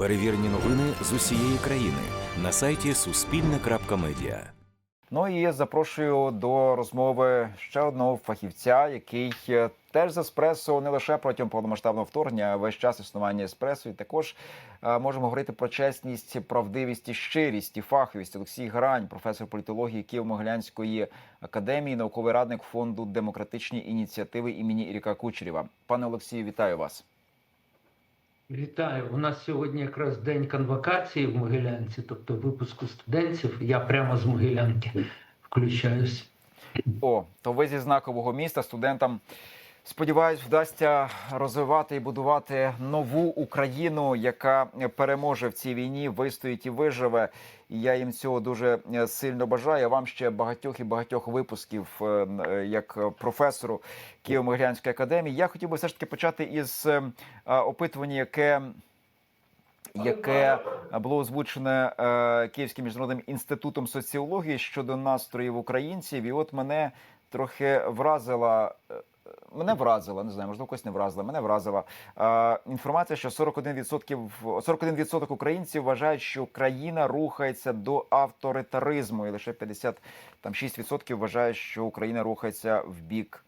Перевірені новини з усієї країни на сайті Суспільне.Медіа. Ну і запрошую до розмови ще одного фахівця, який е, теж з еспресо не лише протягом повномасштабного вторгнення, а весь час існування еспресо. І також е, можемо говорити про чесність, правдивість і щирість і фаховість. Олексій Грань, професор політології Києво-Могилянської академії, науковий радник фонду демократичні ініціативи імені Іріка Кучерєва. Пане Олексію, вітаю вас. Вітаю. У нас сьогодні якраз день конвокації в Могилянці, тобто випуску студентів. Я прямо з Могилянки включаюсь. О, то ви зі знакового міста студентам. Сподіваюсь, вдасться розвивати і будувати нову Україну, яка переможе в цій війні, вистоїть і виживе. І я їм цього дуже е, сильно бажаю. Вам ще багатьох і багатьох випусків е, е, як професору Києво-Могилянської академії. Я хотів би все ж таки почати із опитування, яке яке було озвучене Київським міжнародним інститутом соціології щодо настроїв українців, і от мене трохи вразила. Мене вразила, не знаю, можливо, когось не вразила. Мене вразила е, інформація, що 41%, 41% українців вважають, що країна рухається до авторитаризму, і лише 56% вважають, що Україна рухається в бік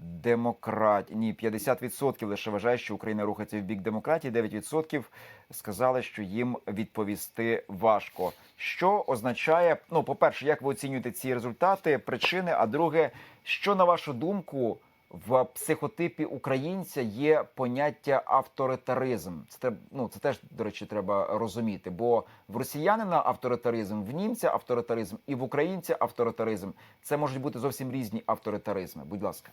демократії. Ні, 50% лише вважають, що Україна рухається в бік демократії. 9% сказали, що їм відповісти важко. Що означає, ну, по-перше, як ви оцінюєте ці результати, причини? А друге, що на вашу думку в психотипі українця є поняття авторитаризм? Це ну це теж до речі, треба розуміти. Бо в росіянина авторитаризм, в німця авторитаризм і в українця авторитаризм це можуть бути зовсім різні авторитаризми. Будь ласка.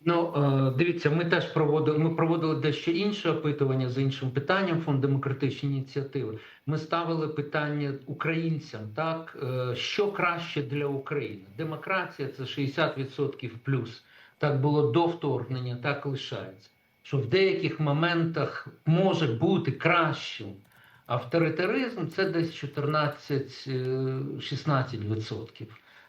Ну, е, дивіться, ми теж проводили, ми проводили дещо інше опитування з іншим питанням фонд демократичні ініціативи. Ми ставили питання українцям, так е, що краще для України? Демократія це 60% плюс. Так було до вторгнення, так лишається. Що в деяких моментах може бути кращим. Авторитаризм це десь 14-16%.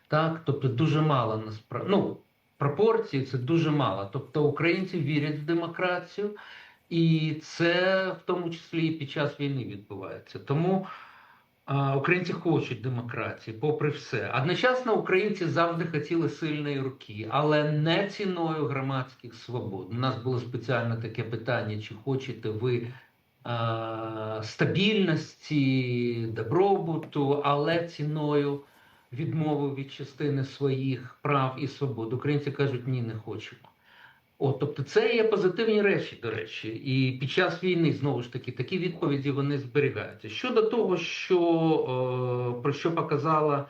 Так, тобто дуже мало насправді. Ну, пропорції це дуже мало. Тобто українці вірять в демократію, і це в тому числі і під час війни відбувається. Тому а, українці хочуть демократії, попри все. Одночасно українці завжди хотіли сильної руки, але не ціною громадських свобод. У нас було спеціально таке питання: чи хочете ви стабільності, добробуту, але ціною відмови від частини своїх прав і свобод. Українці кажуть, ні, не хочемо. От, тобто, це є позитивні речі, до речі, і під час війни знову ж таки такі відповіді вони зберігаються. Щодо того, що е, про що показала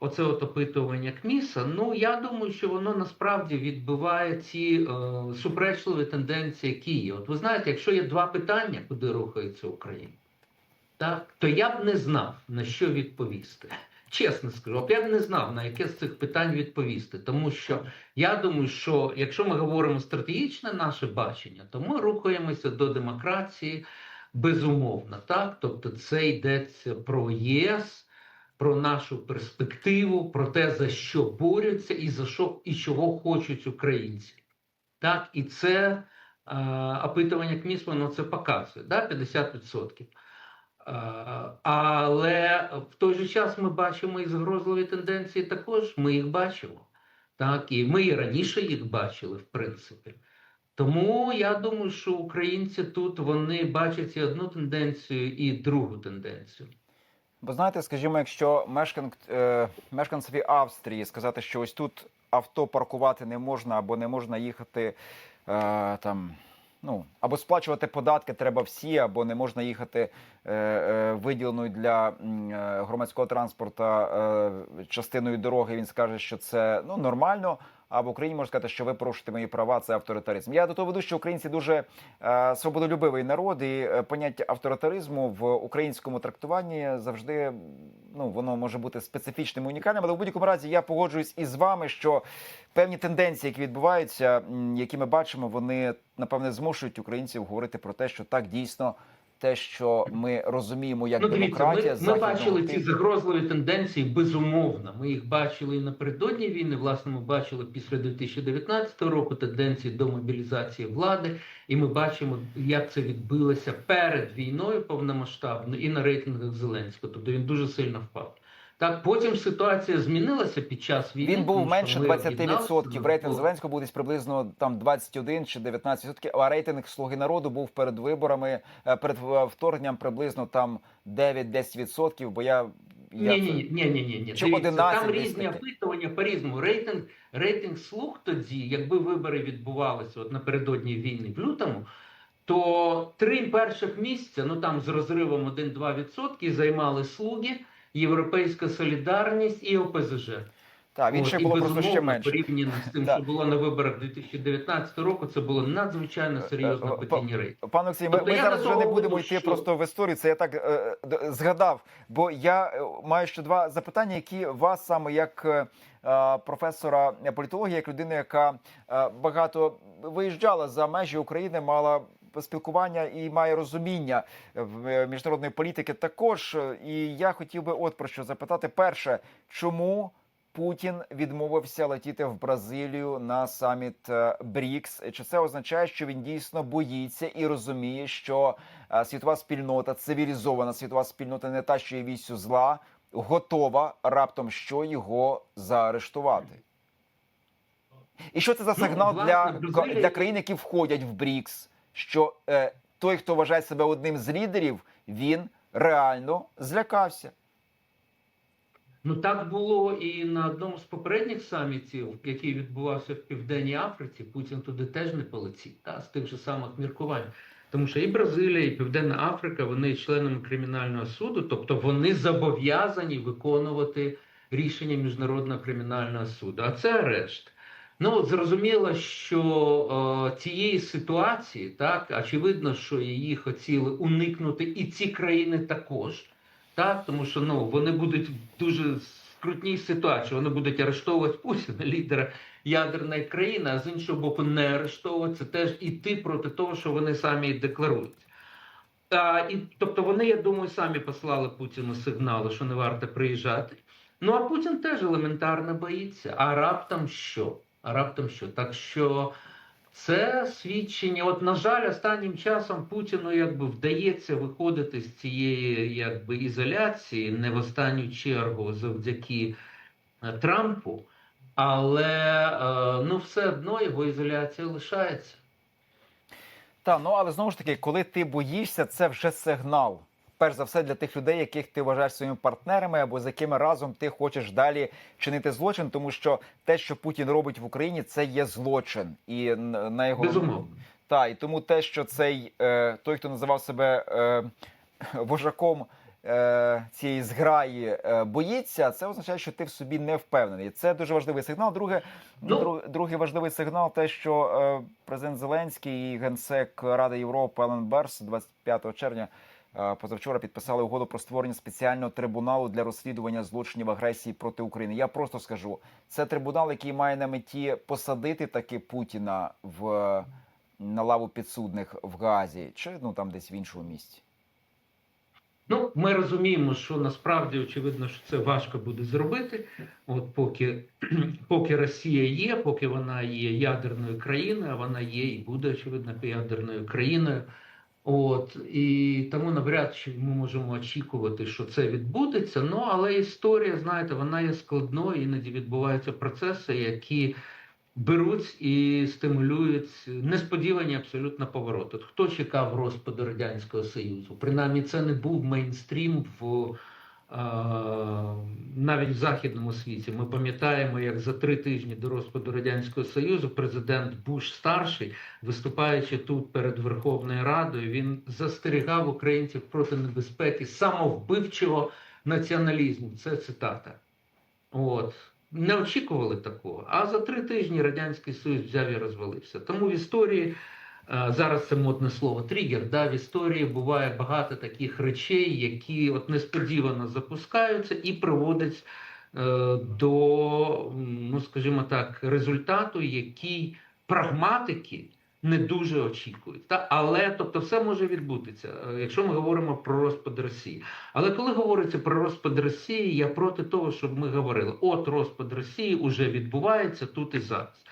оце от опитування КМІСа, ну я думаю, що воно насправді відбиває ці е, суперечливі тенденції, які є. От ви знаєте, якщо є два питання, куди рухається Україна, так то я б не знав на що відповісти. Чесно скажу, я б не знав, на яке з цих питань відповісти. Тому що я думаю, що якщо ми говоримо стратегічне наше бачення, то ми рухаємося до демократії безумовно. так? Тобто це йдеться про єС, про нашу перспективу, про те, за що борються і за що і чого хочуть українці. Так, і це е, опитування КМІС, воно це показує, да? 50%. Але в той же час ми бачимо і загрозливі тенденції також, ми їх бачимо. Так, і ми і раніше їх бачили, в принципі. Тому я думаю, що українці тут вони бачать і одну тенденцію, і другу тенденцію. Бо знаєте, скажімо, якщо мешкан... е, мешканцеві Австрії сказати, що ось тут авто паркувати не можна або не можна їхати е, там. Ну або сплачувати податки треба всі, або не можна їхати е, е, виділеною для е, громадського транспорту е, частиною дороги. Він скаже, що це ну нормально. А в Україні можна сказати, що ви порушуєте мої права, це авторитаризм. Я до того веду, що українці дуже е, свободолюбивий народ, і е, поняття авторитаризму в українському трактуванні завжди ну воно може бути специфічним і унікальним. Але в будь-якому разі я погоджуюсь із вами, що певні тенденції, які відбуваються, які ми бачимо, вони напевне змушують українців говорити про те, що так дійсно те, що ми розуміємо як Ну, дивіться, демократія, ми, ми бачили ці загрозливі тенденції безумовно. Ми їх бачили і напередодні війни. Власне, ми бачили після 2019 року тенденції до мобілізації влади, і ми бачимо, як це відбилося перед війною повномасштабно і на рейтингах Зеленського. Тобто він дуже сильно впав. Так, потім ситуація змінилася під час війни. Він був менше ми 20%. об'єдналися Рейтинг Зеленського був десь приблизно там 21 чи 19%, а рейтинг Слуги народу був перед виборами, е, перед е, вторгненням приблизно там 9-10%, бо я. Ні, ні, ні, ні, ні, ні. Чи Дивіться, 11 там різні опитування по різному. Рейтинг, рейтинг слуг тоді, якби вибори відбувалися от напередодні війни в лютому, то три перших місця, ну там з розривом 1-2% займали слуги, Європейська Солідарність і ОПЗЖ. Так, От, і було просто ще менше. порівняно з тим, що було на виборах 2019 року, це було надзвичайно серйозно Е, е, падіння рейтингу. Пане Олексій, ми, Тобто ми зараз вже не будемо йти що- просто в історію. Це я так е, згадав. Бо я е, маю ще два запитання, які вас саме як е, е, професора політології, як людина, яка е, багато виїжджала за межі України, мала спілкування і має розуміння е, міжнародної політики також. І я хотів би от про що запитати. Перше, чому Путін відмовився летіти в Бразилію на саміт е, БРІКС. Чи це означає, що він дійсно боїться і розуміє, що е, світова спільнота, цивілізована світова спільнота, не та, що є вістю зла, готова раптом що його заарештувати? І що це за Ну, сигнал власне, для, для країн, які входять в БРІКС, що е, той, хто вважає себе одним з лідерів, він реально злякався? Ну так було і на одному з попередніх самітів, який відбувався в Південній Африці. Путін туди теж не полетів, та з тих же самих міркувань. Тому що і Бразилія, і Південна Африка вони є членами кримінального суду, тобто вони зобов'язані виконувати рішення міжнародного кримінального суду. А це арешт. Ну зрозуміло, що е, цієї ситуації, так очевидно, що її хотіли уникнути, і ці країни також. Так, тому що ну вони будуть дуже скрутній ситуації. Вони будуть арештовувати Путіна, лідера ядерної країни, а з іншого боку, не арештовувати це теж іти проти того, що вони самі декларують. А, і, тобто вони, я думаю, самі послали Путіну сигнали, що не варто приїжджати. Ну а Путін теж елементарно боїться. А раптом що? А раптом що? Так що це свідчення. От, на жаль, останнім часом Путіну якби вдається виходити з цієї якби ізоляції, не в останню чергу завдяки е, Трампу, але е, ну все одно його ізоляція лишається. Та ну але знову ж таки, коли ти боїшся, це вже сигнал. Перш за все для тих людей, яких ти вважаєш своїми партнерами, або з якими разом ти хочеш далі чинити злочин, тому що те, що Путін робить в Україні, це є злочин, і на його Безумовно. та і тому те, що цей е, той, хто називав себе е, вожаком е, цієї зграї, боїться, це означає, що ти в собі не впевнений. Це дуже важливий сигнал. Друге, Ну. друг- другий важливий сигнал, те, що президент Зеленський і генсек Ради Європи Ален Берс 25 червня. Е, Позавчора підписали угоду про створення спеціального трибуналу для розслідування злочинів агресії проти України. Я просто скажу, це трибунал, який має на меті посадити таки Путіна в на лаву підсудних в Газі, чи ну там десь в іншому місці. Ну, ми розуміємо, що насправді очевидно, що це важко буде зробити. От поки, поки Росія є, поки вона є ядерною країною, а вона є і буде очевидно ядерною країною. От і тому навряд чи ми можемо очікувати, що це відбудеться. Ну але історія, знаєте, вона є складною, іноді відбуваються процеси, які беруть і стимулюють несподівані абсолютно повороти. Хто чекав розпаду радянського союзу? Принаймні, це не був мейнстрім в навіть в західному світі. Ми пам'ятаємо, як за три тижні до розпаду радянського союзу президент Буш старший, виступаючи тут перед Верховною Радою, він застерігав українців проти небезпеки самовбивчого націоналізму. Це цитата. От не очікували такого. А за три тижні радянський союз взяв і розвалився. Тому в історії зараз це модне слово тригер. Да, в історії буває багато таких речей, які от несподівано запускаються і приводять е, до, ну скажімо так, результату, який прагматики не дуже очікують. Та? Але тобто все може відбутися, е, якщо ми говоримо про розпад Росії. Але коли говориться про розпад Росії, я проти того, щоб ми говорили: от розпад Росії вже відбувається тут і зараз.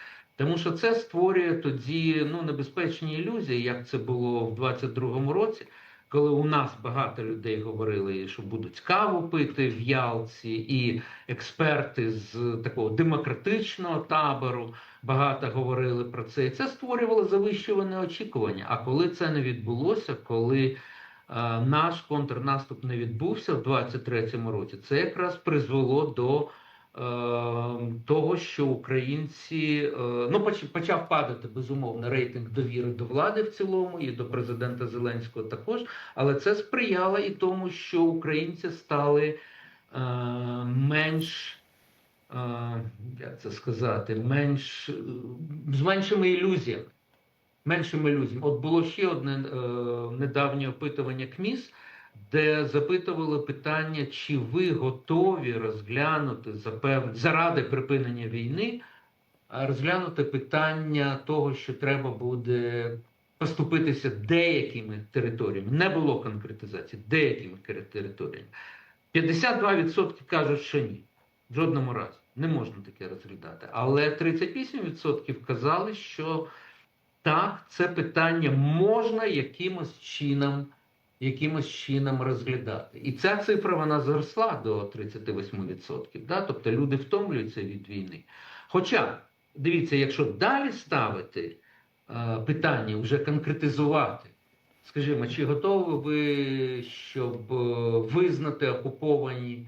Тому що це створює тоді ну, небезпечні ілюзії, як це було в 22-му році, коли у нас багато людей говорили, що будуть каву пити в Ялці, і експерти з такого демократичного табору багато говорили про це. І це створювало завищуване очікування. А коли це не відбулося, коли е, наш контрнаступ не відбувся в 23-му році, це якраз призвело до того, що українці е, ну почав падати безумовно рейтинг довіри до влади в цілому і до президента Зеленського також. Але це сприяло і тому, що українці стали е, менш. е, Як це сказати, менш з меншими ілюзіями. Меншими ілюзіями. От було ще одне недавнє опитування КМІС, де запитували питання, чи ви готові розглянути заради припинення війни, розглянути питання того, що треба буде поступитися деякими територіями. Не було конкретизації, деякими територіями. 52% кажуть, що ні. В жодному разі. Не можна таке розглядати. Але 38% казали, що так, це питання можна якимось чином якимось чином розглядати. І ця цифра вона зросла до 38%. Да? Тобто люди втомлюються від війни. Хоча, дивіться, якщо далі ставити е, питання, вже конкретизувати, скажімо, чи готові ви, щоб е, визнати окуповані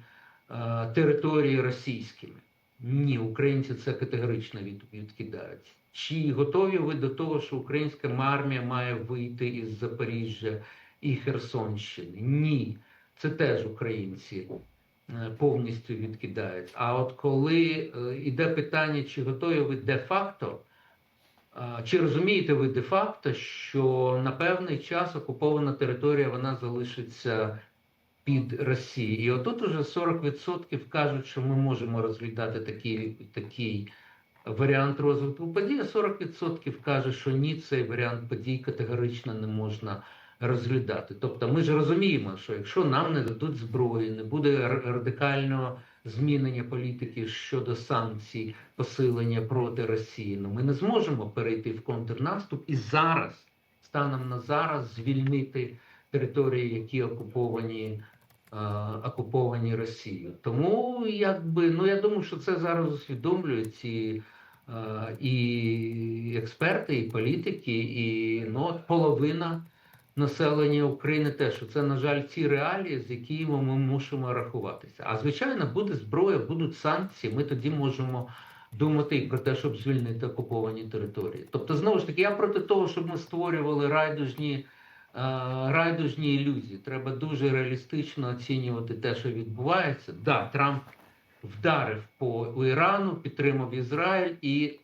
е, території російськими? Ні, українці це категорично від, відкидають. Чи готові ви до того, що українська армія має вийти із Запоріжжя і Херсонщини? Ні, це теж українці е, повністю відкидають. А от коли е, іде питання, чи готові ви де-факто, е, чи розумієте ви де-факто, що на певний час окупована територія вона залишиться під Росією. І отут уже 40% кажуть, що ми можемо розглядати такий, такий варіант розвитку подій, а 40% каже, що ні, цей варіант подій категорично не можна розглядати. Тобто ми ж розуміємо, що якщо нам не дадуть зброї, не буде радикального змінення політики щодо санкцій, посилення проти Росії, ну ми не зможемо перейти в контрнаступ і зараз, станом на зараз, звільнити території, які окуповані. е, Окуповані Росією. Тому якби ну я думаю, що це зараз усвідомлюють і, е, і експерти, і політики, і ну, половина населення України теж. Це, на жаль, ці реалії, з якими ми мусимо рахуватися. А звичайно, буде зброя, будуть санкції. Ми тоді можемо думати і про те, щоб звільнити окуповані території. Тобто, знову ж таки, я проти того, щоб ми створювали райдужні. е, Райдужні ілюзії. Треба дуже реалістично оцінювати те, що відбувається. Да, Трамп вдарив по Ірану, підтримав Ізраїль і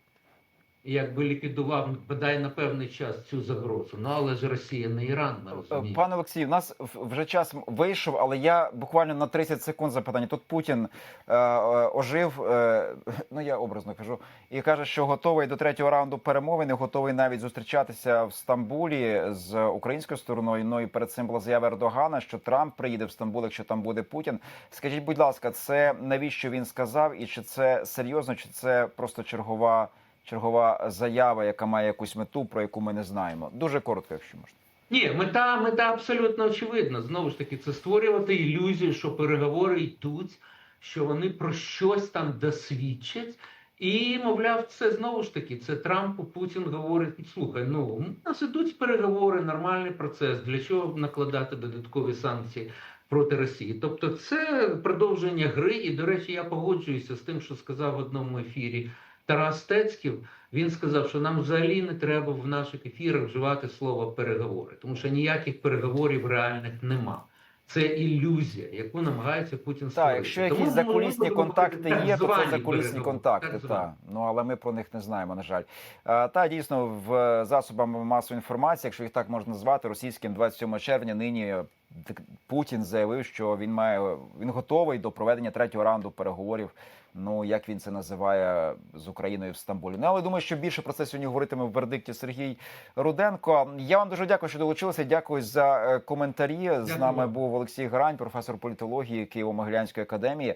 якби ліквідував бодай на певний час цю загрозу. Ну але ж Росія не Іран, ми розуміємо. Пане Олексій, у нас вже час вийшов, але я буквально на 30 секунд запитання. Тут Путін е, е, ожив, е, ну я образно кажу, і каже, що готовий до третього раунду перемовин, і готовий навіть зустрічатися в Стамбулі з українською стороною. Ну і перед цим була заява Ердогана, що Трамп приїде в Стамбул, якщо там буде Путін. Скажіть, будь ласка, це навіщо він сказав, і чи це серйозно, чи це просто чергова? Чергова заява, яка має якусь мету, про яку ми не знаємо. Дуже коротко, якщо можна. Ні, мета, мета абсолютно очевидна. Знову ж таки, це створювати ілюзію, що переговори йдуть, що вони про щось там досвідчать. І, мовляв, це знову ж таки, це Трампу Путін говорить: слухай, ну у нас ідуть переговори, нормальний процес. Для чого накладати додаткові санкції проти Росії? Тобто, це продовження гри. І, до речі, я погоджуюся з тим, що сказав в одному ефірі Тарас Стецьків. Він сказав, що нам взагалі не треба в наших ефірах вживати слово переговори, тому що ніяких переговорів реальних нема. Це ілюзія, яку намагається Путін створити. Так, якщо якісь ми закулісні будемо контакти так є, то це закулісні контакти. так. Та ну але ми про них не знаємо. На жаль, Е, та дійсно в засобами масової інформації, якщо їх так можна назвати, російським 27 червня нині Путін заявив, що він має він готовий до проведення третього раунду переговорів. Ну як він це називає з Україною в Стамбулі. Ну але думаю, що більше про це сьогодні говоритиме в вердикті Сергій Руденко. Я вам дуже дякую, що долучилися. Дякую за коментарі. коментарі. З нами був Олексій Грань, професор політології Києво-Могилянської академії.